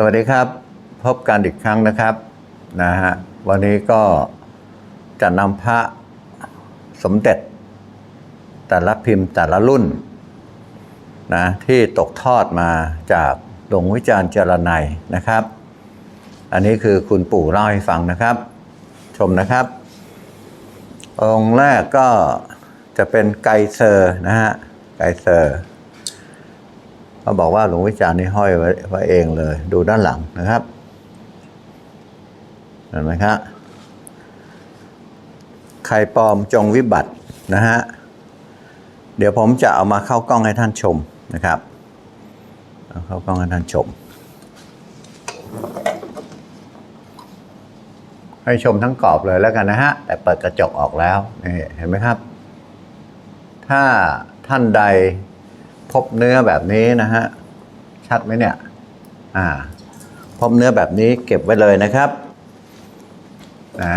สวัสดีครับ พบกันอีกครั้งนะครับนะฮะวันนี้ก็จะนำพระสมเด็จ แต่ละพิมพ์แต่ละรุ่นนะที่ตกทอดมาจากหลวงวิจารณ์เจรไนยนะครับ อันนี้คือคุณปู่เล่าให้ฟังนะครับ ชมนะครับ องค์แรกก็จะเป็นไกเซอร์นะฮะไกเซอร์ เขาบอกว่าหลวงวิจารณ์นี่ห้อยไว้ไว้เองเลย ดูด้านหลังนะครับเห็นไหมครับไข่ปลอมจงวิบัตินะฮะเดี๋ยวผมจะเอามาเข้ากล้องให้ท่านชมนะครับเอาเข้ากล้องให้ท่านชม ให้ชมทั้งกรอบเลยแล้วกันนะฮะแต่เปิดกระจกออกแล้วนี่เห็นไหมครับ ถ้าท่านใด พบเนื้อแบบนี้นะฮะ ชัดไหมเนี่ย อ่า พบเนื้อแบบนี้เก็บไว้เลยนะครับนะ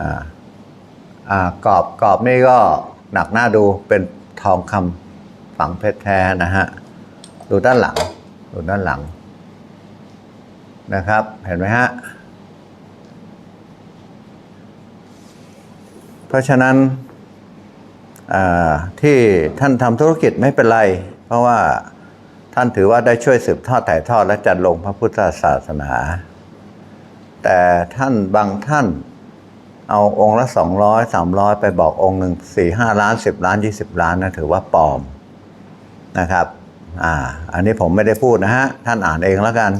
อ่าอ่ากรอบกรอบนี่ก็หนักหน้าดูเป็นทองคำฝังเพชรแท้นะฮะ ดูด้านหลัง ดูด้านหลัง นะครับ เห็นไหมฮะ เพราะฉะนั้น ที่ท่านทำธุรกิจไม่เป็นไร เพราะว่าท่านถือว่าได้ช่วยสืบทอดถ่ายทอดและจัดลงพระพุทธศาสนา แต่ท่านบางท่านเอาองค์ละสองร้อยสามร้อยไปบอกองค์หนึ่งสี่ห้าล้านสิบล้านยี่สิบล้านนะถือว่าปลอมนะครับอ่าอันนี้ผมไม่ได้พูดนะฮะ ท่านอ่านเองแล้วกัน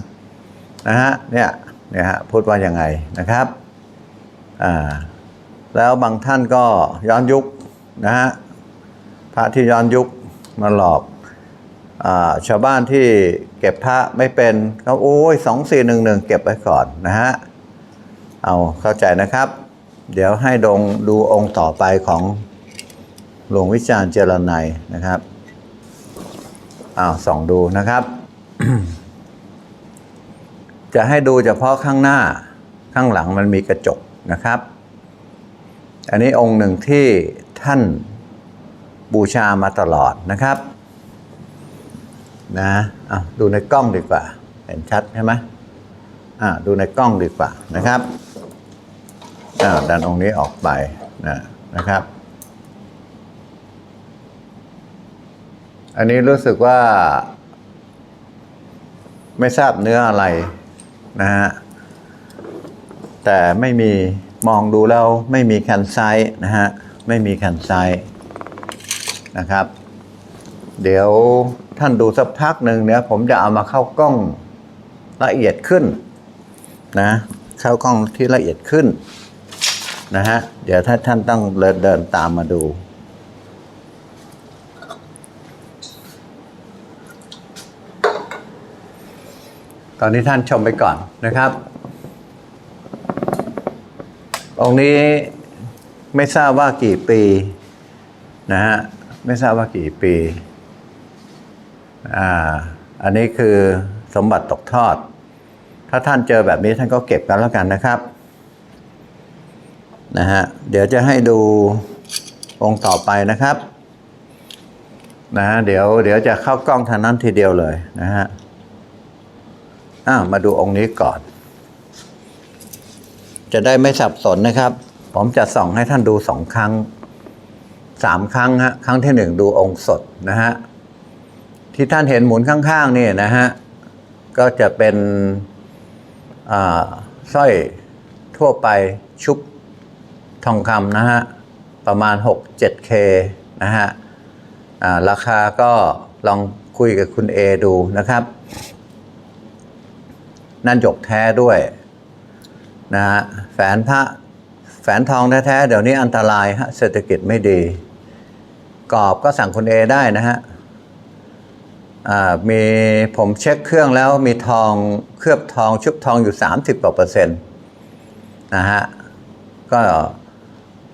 นะฮะเนี่ยเนี่ยฮะพูดว่ายังไงนะครับอ่าแล้วบางท่านก็ย้อนยุค นะฮะพระที่ย้อนยุคมาหลอกอชาวบ้านที่เก็บพระไม่เป็นเขาโอ้ยสองสี่หนึ่งหนึ่งเก็บไว้ก่อนนะฮะเอาเข้าใจนะครับ เดี๋ยวให้ดงดูองค์ต่อไปของหลวงวิจารณ์เจรไนยนะครับอ้าวส่องดูนะครับ จะให้ดูเฉพาะข้างหน้าข้างหลังมันมีกระจกนะครับ อันนี้องค์หนึ่งที่ ท่านบูชามาตลอดนะครับนะอะดูในกล้องดีกว่า เห็นชัดใช่ไหมอ่าดูในกล้องดีกว่านะครับอ่าดันองค์นี้ออกไปนะนะครับ อันนี้รู้สึกว่า ไม่ทราบเนื้ออะไรนะฮะแต่ไม่มีมองดูแล้วไม่มีแคนไซต์นะฮะ ไม่มีแคนไซต์นะครับ เดี๋ยวท่านดูสักพักหนึ่งเนี่ยผมจะเอามาเข้ากล้องละเอียดขึ้นนะเข้ากล้องที่ละเอียดขึ้นนะฮะเดี๋ยวถ้าท่านต้องเดินเดินตามมาดูตอนนี้ท่านชมไปก่อนนะครับ องนี้ ไม่ทราบว่ากี่ปีนะฮะไม่ทราบว่ากี่ปีอ่าอันนี้คือสมบัติตกทอด ถ้าท่านเจอแบบนี้ท่านก็เก็บกันแล้วกันนะครับนะฮะเดี๋ยวจะให้ดูองค์ต่อไปนะครับนะฮะเดี๋ยวเดี๋ยวจะเข้ากล้องทางนั้นทีเดียวเลยนะฮะอ้ามาดูองค์นี้ก่อน จะได้ไม่สับสนนะครับ ผมจะส่องให้ท่านดูสองครั้งสามครั้งฮะครั้งที่หนึ่งดูองค์สดนะฮะที่ท่านเห็นหมุนข้างๆนี่นะฮะก็จะเป็นสร้อยทั่วไปชุบทองคำนะฮะประมาณ 6-7K นะฮะราคาก็ลองคุยกับคุณเอดูนะครับ นั่นหยกแท้ด้วยนะฮะแฝนพระ แฝนทองแท้ๆเดี๋ยวนี้อันตรายฮะเศรษฐกิจไม่ดี กรอบก็สั่งคุณเอได้นะฮะมีผมเช็คเครื่องแล้วมีทองเคลือบทองชุบทองอยู่ 30กว่าเปอร์เซ็นต์นะฮะก็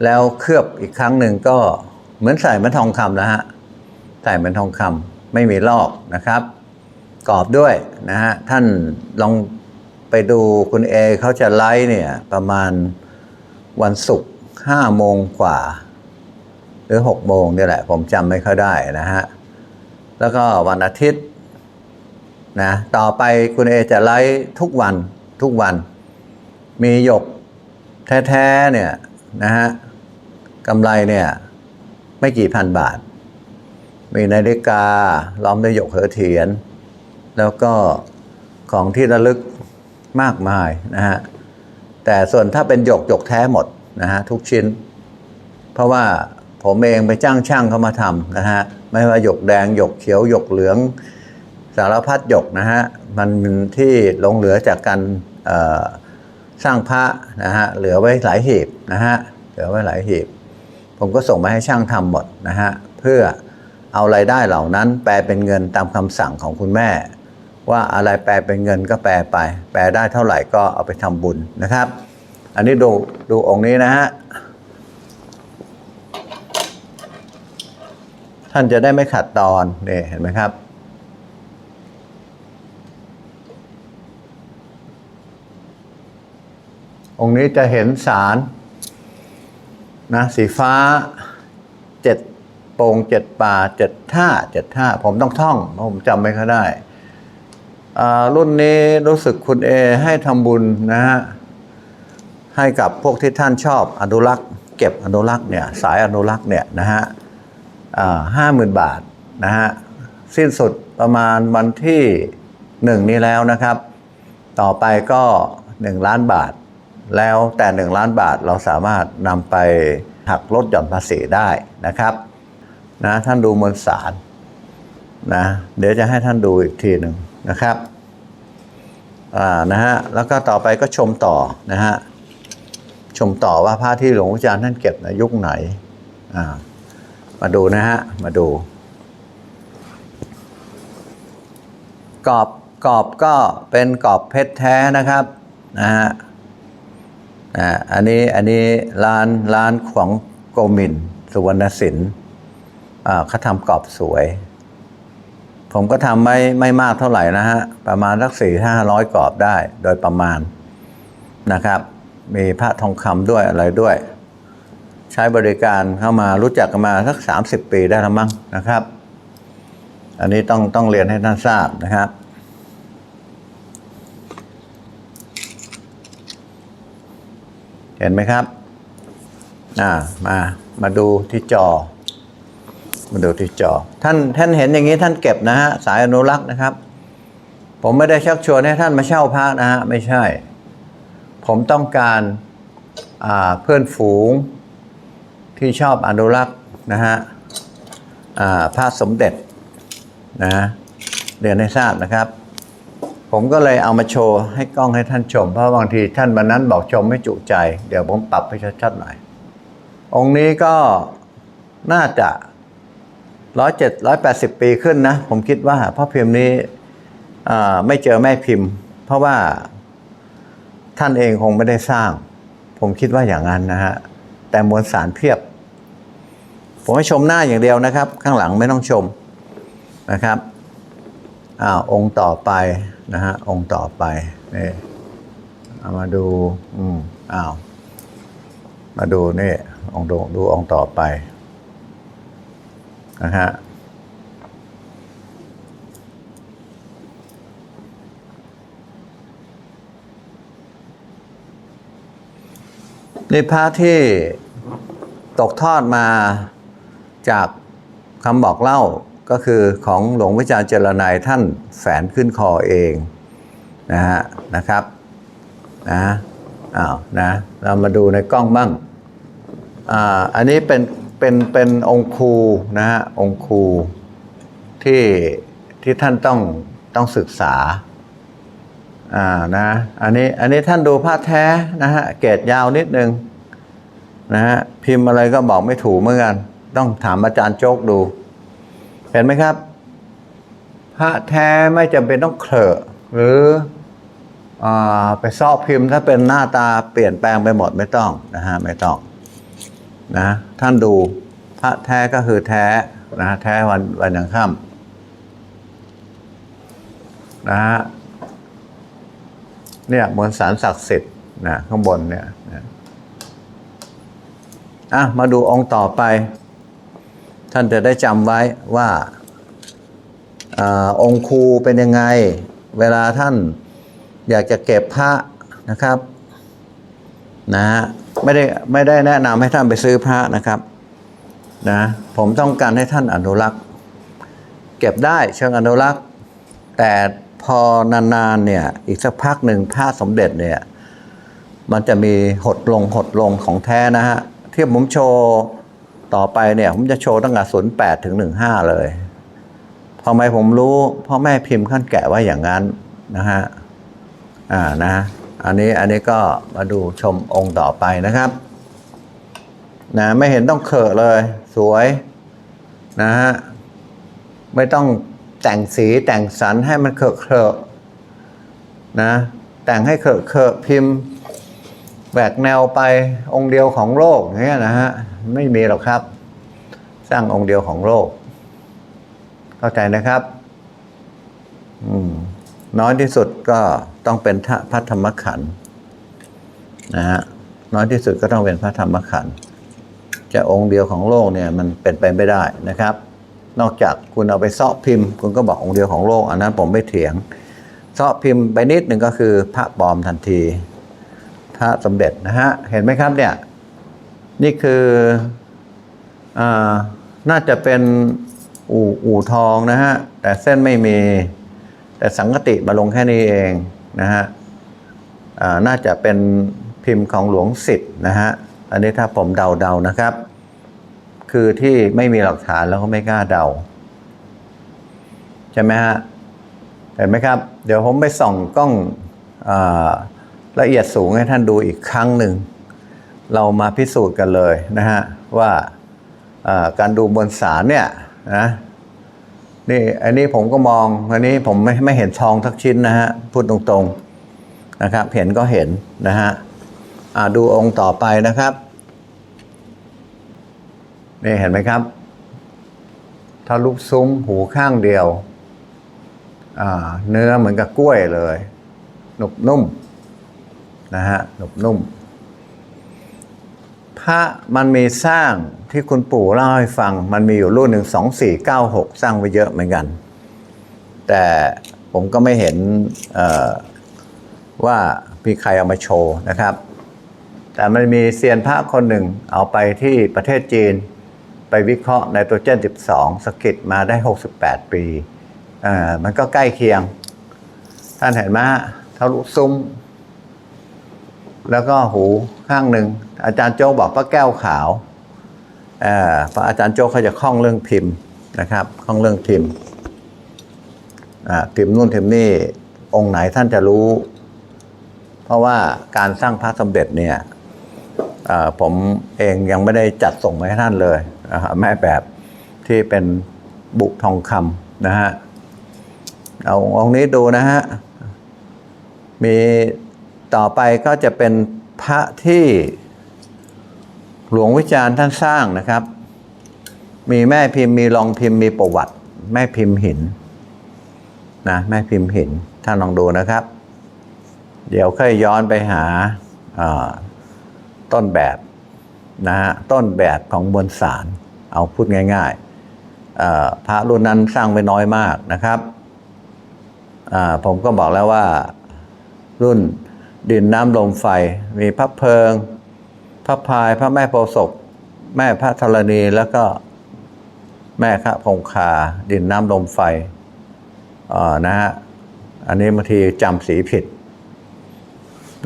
แล้วเคลือบอีกครั้งหนึ่งก็เหมือนใส่เหมันทองคำนะฮะใส่เหมันทองคำไม่มีลอกนะครับ กรอบด้วยนะฮะท่านลองไปดูคุณเอเขาจะไลฟ์เนี่ยประมาณ วันศุกร์ห้าโมงกว่า หรือหกโมงนี่แหละ ผมจำไม่ค่อยได้นะฮะ แล้วก็วันอาทิตย์นะต่อไปคุณเอจะไลฟ์ทุกวันทุกวัน มีหยกแท้ๆเนี่ยนะฮะกำไรเนี่ยไม่กี่พันบาท มีนาฬิกาล้อมด้วยหยกเหอเทียน แล้วก็ของที่ระลึกมากมายนะฮะ แต่ส่วนถ้าเป็นหยกหยกแท้หมดนะฮะทุกชิ้น เพราะว่าผมเองไปจ้างช่างเขามาทำนะฮะไม่ว่าหยกแดงหยกเขียวหยกเหลืองสารพัดหยกนะฮะมันที่หลงเหลือจากการสร้างพระนะฮะเหลือไว้หลายหีบนะฮะเหลือไว้หลายหีบ ผมก็ส่งมาให้ช่างทำหมดนะฮะเพื่อเอารายได้เหล่านั้นแปลเป็นเงินตามคำสั่งของคุณแม่ ว่าอะไรแปลเป็นเงินก็แปลไป แปลได้เท่าไหร่ก็เอาไปทำบุญนะครับ อันนี้ดูดูองค์นี้นะฮะท่านจะได้ไม่ขัดตอนนี่เห็นไหมครับ องค์นี้จะเห็นสารนะสีฟ้าเจ็ดโปงเจ็ดป่าเจ็ดท่าเจ็ดท่า ผมต้องท่องเพราะผมจำไม่ค่อยได้ รุ่นนี้รู้สึกคุณเอให้ทำบุญนะฮะ ให้กับพวกที่ท่านชอบอนุรักษ์ เก็บอนุรักษ์เนี่ยสายอนุรักษ์เนี่ยนะฮะห้าหมื่นบาทนะฮะ สิ้นสุดประมาณวันที่หนึ่งนี้แล้วนะครับ ต่อไปก็หนึ่งล้านบาท แล้วแต่หนึ่งล้านบาทเราสามารถนำไปหักลดหย่อนภาษีได้นะครับนะท่านดูมวลสารนะเดี๋ยวจะให้ท่านดูอีกทีหนึ่ง นะครับอ่านะฮะแล้วก็ต่อไปก็ชมต่อนะฮะชมต่อว่าผ้าที่หลวงพ่อจารย์ท่านเก็บในยุคไหนอ่ามาดูนะฮะมาดู กรอบกรอบก็เป็นกรอบเพชรแท้นะครับนะฮะอ่าอันนี้อันนี้ร้านร้านของโกมินสุวรรณสินอ่าเขาทำกรอบสวย ผมก็ทำไม่ไม่มากเท่าไหร่นะฮะ ประมาณสักสี่ห้าร้อยกรอบได้โดยประมาณนะครับ มีพระทองคำด้วยอะไรด้วย ใช้บริการเข้ามารู้จักกันมาสักสามสิบปีได้ล้วมั้งนะครับ อันนี้ต้องต้องเรียนให้ท่านทราบนะครับเห็นไหมครับ อ่า มา มาดูที่จอ มาดูที่จอ ท่านท่านเห็นอย่างนี้ท่านเก็บนะฮะสายอนุรักษ์นะครับ ผมไม่ได้ชักชวนให้ท่านมาเช่าพระนะฮะไม่ใช่ ผมต้องการเพื่อนฝูงที่ชอบอนุรักษ์นะฮะอ่าพระสมเด็จนะฮะเรียนให้ทราบนะครับ ผมก็เลยเอามาโชว์ให้กล้องให้ท่านชม เพราะบางทีท่านวันนั้นบอกชมไม่จุใจ เดี๋ยวผมปรับให้ชัดๆหน่อย องค์นี้ก็น่าจะ ร้อยเจ็ดร้อยแปดสิบปีขึ้นนะ ผมคิดว่าพราะพิมพ์นี้ไม่เจอแม่พิมพ์ เพราะว่าท่านเองคงไม่ได้สร้าง ผมคิดว่าอย่างนั้นนะฮะ แต่มวลสารเพียบ ผมให้ชมหน้าอย่างเดียวนะครับ ข้างหลังไม่ต้องชมนะครับอ้าวองค์ต่อไปนะฮะองค์ต่อไปนี่เอามาดูอืมอ้าวมาดูนี่องค์ดูดูองค์ต่อไป นะฮะนี่พระที่ตกทอดมาจากคำบอกเล่าก็คือของหลวงวิจารณ์เจรนายท่านแฝนขึ้นคอเองนะฮะนะครับนะอ้าวนะเรามาดูในกล้องบ้างอ่าอันนี้เป็น เป็นเป็นองค์ครูนะฮะองค์ครูที่ที่ท่านต้องต้องศึกษาอ่านะอันนี้อันนี้ท่านดูผ้าแท้นะฮะเกรดยาวนิดนึงนะฮะพิมพ์อะไรก็บอกไม่ถูกเหมือนกัน ต้องถามอาจารย์โจกดู เห็นไหมครับผ้าแท้ไม่จำเป็นต้องเคลอะหรืออาไปซอกพิมพ์ถ้าเป็นหน้าตาเปลี่ยนแปลงไปหมดไม่ต้องนะฮะไม่ต้อง นะท่านดูพระแท้ก็คือแท้นะแท้วันวันยังค่ำนะฮะเนี่ยมวลสารศักดิ์สิทธิ์นะข้างบนเนี่ยนะอะมาดูองค์ต่อไป ท่านจะได้จำไว้ว่าอองค์ครูเป็นยังไง เวลาท่านอยากจะเก็บพระนะครับนะฮะ ไม่ได้ไม่ได้แนะนำให้ท่านไปซื้อพระนะครับนะผมต้องการให้ท่านอนุรักษ์ เก็บได้เชิงอนุรักษ์ แต่พอนานๆเนี่ยอีกสักพักหนึ่งพระสมเด็จเนี่ยมันจะมีหดลงหดลงของแท้นะฮะที่ผมโชว์ต่อไปเนี่ยผมจะโชว์ตั้งแต่ศูนย์แปดถึงหนึ่งห้าเลยทำไมผมรู้พ่อแม่พิมพ์ขั้นแกะไว่าอย่างนั้นนะฮะอ่านะ อันนี้อันนี้ก็มาดูชมองค์ต่อไปนะครับนะไม่เห็นต้องเขอะเลย สวยนะฮะไม่ต้องแต่งสีแต่งสันให้มันเขอะเขอะนะแต่งให้เขอะเขอะพิมพ์แหวกแนวไปองค์เดียวของโลกอย่างเงี้ยนะฮะไม่มีหรอกครับ สร้างองค์เดียวของโลก เข้าใจนะครับอืมน้อยที่สุดก็ ต้องเป็นพระธรรมขันธ์นะฮะน้อยที่สุดก็ต้องเป็นพระธรรมขันธ์จะองค์เดียวของโลกเนี่ยมันเป็นไปไม่ได้นะครับ นอกจากคุณเอาไปเซาะพิมพ์ คุณก็บอกองค์เดียวของโลก อันนั้นผมไม่เถียงเซาะพิมพ์ไปนิดหนึ่งก็คือพระปลอมทันที พระสมเด็จนะฮะเห็นไหมครับเนี่ยนี่คืออาน่าจะเป็นอู่อู่ทองนะฮะแต่เส้นไม่มีแต่สังกติมาลงแค่นี้เอง นะฮะน่าจะเป็นพิมพ์ของหลวงสิทธิ์นะฮะอันนี้ถ้าผมเดาๆนะครับ คือที่ไม่มีหลักฐานแล้วก็ไม่กล้าเดาใช่ไหมฮะเห็นไหมครับ เดี๋ยวผมไปส่องกล้องอละเอียดสูงให้ท่านดูอีกครั้งหนึ่ง เรามาพิสูจน์กันเลยนะฮะว่าอ่าการดูบนสารเนี่ยนะ นี่อันนี้ผมก็มองอันนี้ผมไม่ไม่เห็นทองทักชิ้นนะฮะพูดตรงๆนะครับเห็นก็เห็นนะฮะอ่าดูองค์ต่อไปนะครับนี่เห็นไหมครับทะลุซุ้มหูข้างเดียวอ่าเนื้อเหมือนกับกล้วยเลยหนุบนุ่มนะฮะหนุบนุ่ม พระมันมีสร้างที่คุณปู่เล่าให้ฟัง มันมีอยู่รุ่นหนึ่งสองสี่เก้าหกสร้างไว้เยอะเหมือนกัน แต่ผมก็ไม่เห็นว่ามีใครเอามาโชว์นะครับ แต่มันมีเซียนพระคนหนึ่งเอาไปที่ประเทศจีน ไปวิเคราะห์ไนโตรเจน 12 สกิดมาได้ 68 ปีอ่ามันก็ใกล้เคียง ท่านเห็นไหมทะลุซุ้ม แล้วก็หูข้างหนึ่งอาจารย์โจ้บอกพระแก้วขาวอ่อพระอาจารย์โจ้เขาจะคล่องเรื่องพิมพ์นะครับคล่องเรื่องพิมพ์อ่าพิมพ์นู่นพิมพ์นี่องค์ไหนท่านจะรู้ เพราะว่าการสร้างพระสมเด็จเนี่ยอ่อผมเองยังไม่ได้จัดส่งมาให้ท่านเลยนะฮะแม่แบบที่เป็นบุทองคำนะฮะเอาองค์นี้ดูนะฮะมี ต่อไปก็จะเป็นพระที่หลวงวิจารณ์ท่านสร้างนะครับ มีแม่พิมพ์มีรองพิมพ์มีประวัติ แม่พิมพ์หินนะแม่พิมพ์หินท่านลองดูนะครับ เดี๋ยวค่อยย้อนไปหาต้นแบบนะฮะต้นแบบของบนสารเอาพูดง่ายๆพระรุ่นนั้นสร้างไว้น้อยมากนะครับผมก็บอกแล้วว่ารุ่น ดินน้ำลมไฟ มีพระเพลิง พระพายพระแม่โพศพแม่พระธรณีแล้วก็แม่ข้าพงคา ดินน้ำลมไฟเอ่อนะฮะอันนี้บางทีจำสีผิด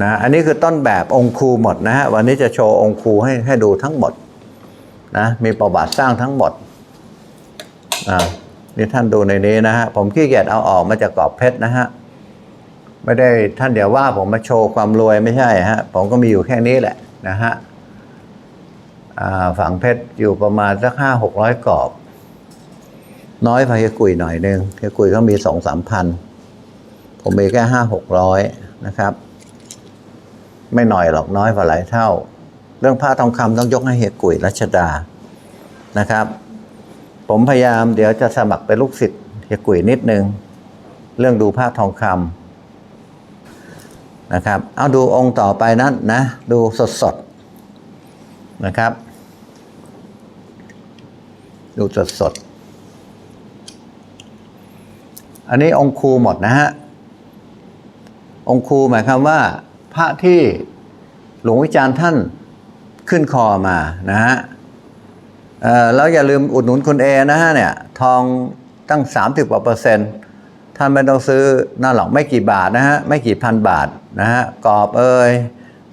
นะอันนี้คือต้นแบบองค์ครูหมดนะฮะวันนี้จะโชว์องค์ครูให้ให้ดูทั้งหมดนะมีประวัติสร้างทั้งหมดอ่านี่ท่านดูในนี้นะฮะผมขี้เกียจเอาออกมาจากกรอบเพชรนะฮะ ไม่ได้ท่านเดี๋ยวว่าผมมาโชว์ความรวยไม่ใช่ฮะ ผมก็มีอยู่แค่นี้แหละนะฮะฝังเพชรอยู่ประมาณสักห้าหกร้อยกรอบ น้อยพาเฮียกุยหน่อยหนึงเฮียกุยเขามีสองสามพันผมมีแค่ห้าหกร้อยนะครับ ไม่หน่อยหรอกน้อยกว่าหลายเท่า เรื่องผ้าทองคำต้องยกให้เฮกุยรัชดานะครับ ผมพยายามเดี๋ยวจะสมัครเป็นลูกศิษย์เฮกุยนิดนึง เรื่องดูผ้าทองคำ นะครับ เอาดูองค์ต่อไปนั้นนะ ดูสดๆนะครับ ดูสดๆอันนี้องค์ครูหมดนะฮะ องคูหมายความว่า พระที่หลวงวิจารณ์ท่านขึ้นคอมานะฮะเออแล้วอย่าลืมอุดหนุนคุณเอนะฮะเนี่ย ทองตั้ง 30กว่าเปอร์เซ็นต์ ท่านไม่ต้องซื้อหน้าหรอกไม่กี่บาทนะฮะไม่กี่พันบาทนะฮะกรอบเอ่ย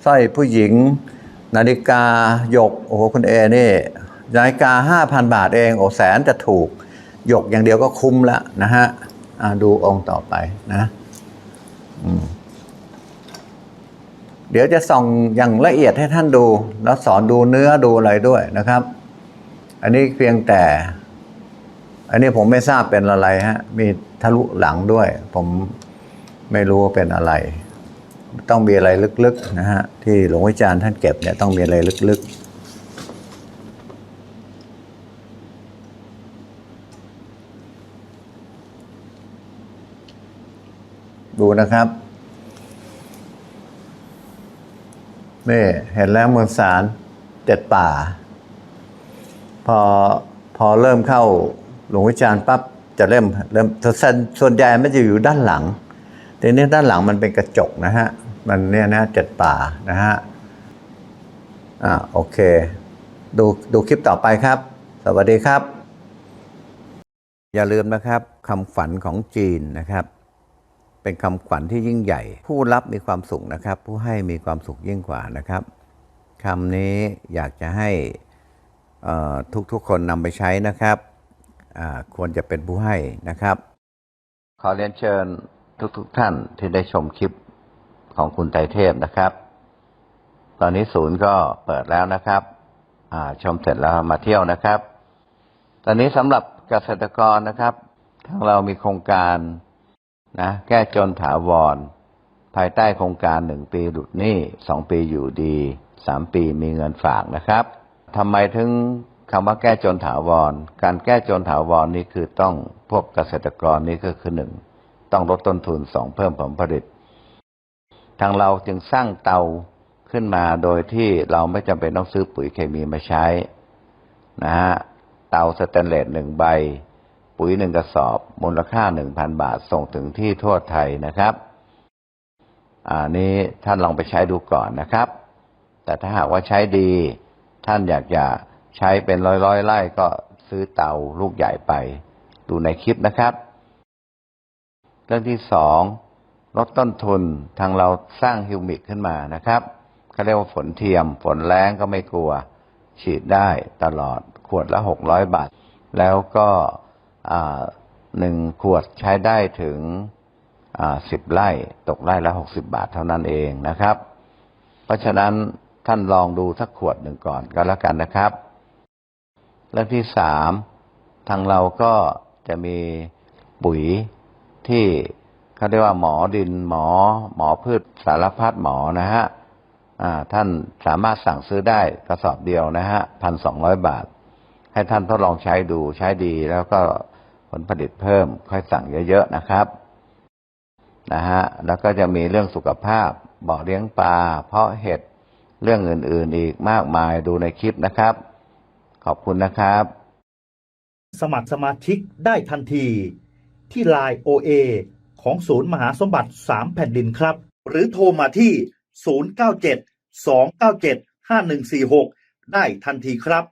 สร้อยผู้หญิง นาฬิกาหยกโอ้โหคุณเอนี่นาฬิกาห้าพันบาทเองโอ้แสนจะถูกหยกอย่างเดียวก็คุ้มละนะฮะดูองค์ต่อไปนะเดี๋ยวจะส่องอย่างละเอียดให้ท่านดู แล้วสอนดูเนื้อดูอะไรด้วยนะครับ อันนี้เพียงแต่ อันนี้ผมไม่ทราบเป็นอะไรฮะ มีทะลุหลังด้วย ผมไม่รู้ว่าเป็นอะไร ต้องมีอะไรลึกๆนะฮะ ที่หลวงวิจารณ์ท่านเก็บเนี่ยต้องมีอะไรลึกๆดูนะครับนี่เห็นแล้วมวลสารเจ็ดป่า พอพอเริ่มเข้า ลวงวิจารณ์ปั๊บจะเริ่มเริ่มส่วนส่วนใหญ่มันจะอยู่ด้านหลังทีนี้ด้านหลังมันเป็นกระจกนะฮะ มันเนี่ยนะเจ็ดป่านะฮะ อ่าโอเค ดูดูคลิปต่อไปครับ สวัสดีครับ อย่าลืมนะครับคำขวัญของจีนนะครับ เป็นคำขวัญที่ยิ่งใหญ่ ผู้รับมีความสุขนะครับ ผู้ให้มีความสุขยิ่งกว่านะครับคำนี้อยากจะให้ทุกๆคนนำไปใช้นะครับ ควรจะเป็นผู้ให้นะครับ ขอเรียนเชิญทุกๆทท่านที่ได้ชมคลิปของคุณไตเทพนะครับ ตอนนี้ศูนย์ก็เปิดแล้วนะครับชมเสร็จแล้วมาเที่ยวนะครับ ตอนนี้สำหรับเกษตรกรนะครับ ทางเรามีโครงการนะแก้จนถาวร ภายใต้โครงการหนึ่งปีหลุดหนี้สองปีอยู่ดีสามปีมีเงินฝากนะครับทำไมถึง คำว่าแก้จนถาวร การแก้จนถาวรนี้คือต้องพวกเกษตรกรนี้ก็คือหนึ่งต้องลดต้นทุนสองเพิ่มผลผลิต ทางเราจึงสร้างเตาขึ้นมาโดยที่เราไม่จำเป็นต้องซื้อปุ๋ยเคมีมาใช้นะฮะเตาสแตนเลสหนึ่งใบ ปุ๋ยหนึ่งกระสอบ มูลค่าหนึ่งพันบาทส่งถึงที่ทั่วไทยนะครับอ่านี้ท่านลองไปใช้ดูก่อนนะครับ แต่ถ้าหากว่าใช้ดีท่านอยากจะ ใช้เป็นร้อยร้อยไร่ก็ซื้อเตาลูกใหญ่ไป ดูในคลิปนะครับ เรื่องที่สองลดต้นทุนทางเราสร้างฮิวมิกขึ้นมานะครับเขาเรียกว่าฝนเทียม ฝนแรงก็ไม่กลัว ฉีดได้ตลอดขวดละหกร้อยบาท แล้วก็หนึ่งขวดใช้ได้ถึงสิบไร่ตกไร่ละหกสิบาทเท่านั้นเองนะครับ เพราะฉะนั้นท่านลองดูสักขวดหนึ่งก่อนก็แล้วกันนะครับ เรื่องที่สามทางเราก็จะมีปุ๋ยที่เขาเรียกว่าหมอดินหมอ หมอพืชสารพัดหมอนะฮะท่านสามารถสั่งซื้อได้กระสอบเดียวนะฮะพันสองร้อยบาท ให้ท่านทดลองใช้ดูใช้ดีแล้วก็ผลผลิตเพิ่มค่อยสั่งเยอะๆนะครับนะฮะแล้วก็จะมีเรื่องสุขภาพบ่อเลี้ยงปลาเพาะเห็ดเรื่องอื่นๆอีกมากมายดูในคลิปนะครับ ขอบคุณนะครับ สมัครสมาชิกได้ทันที ที่ Line OA ของศูนย์มหาสมบัติ 3 แผ่นดินครับ หรือโทรมาที่ 097 297 5146 ได้ทันทีครับ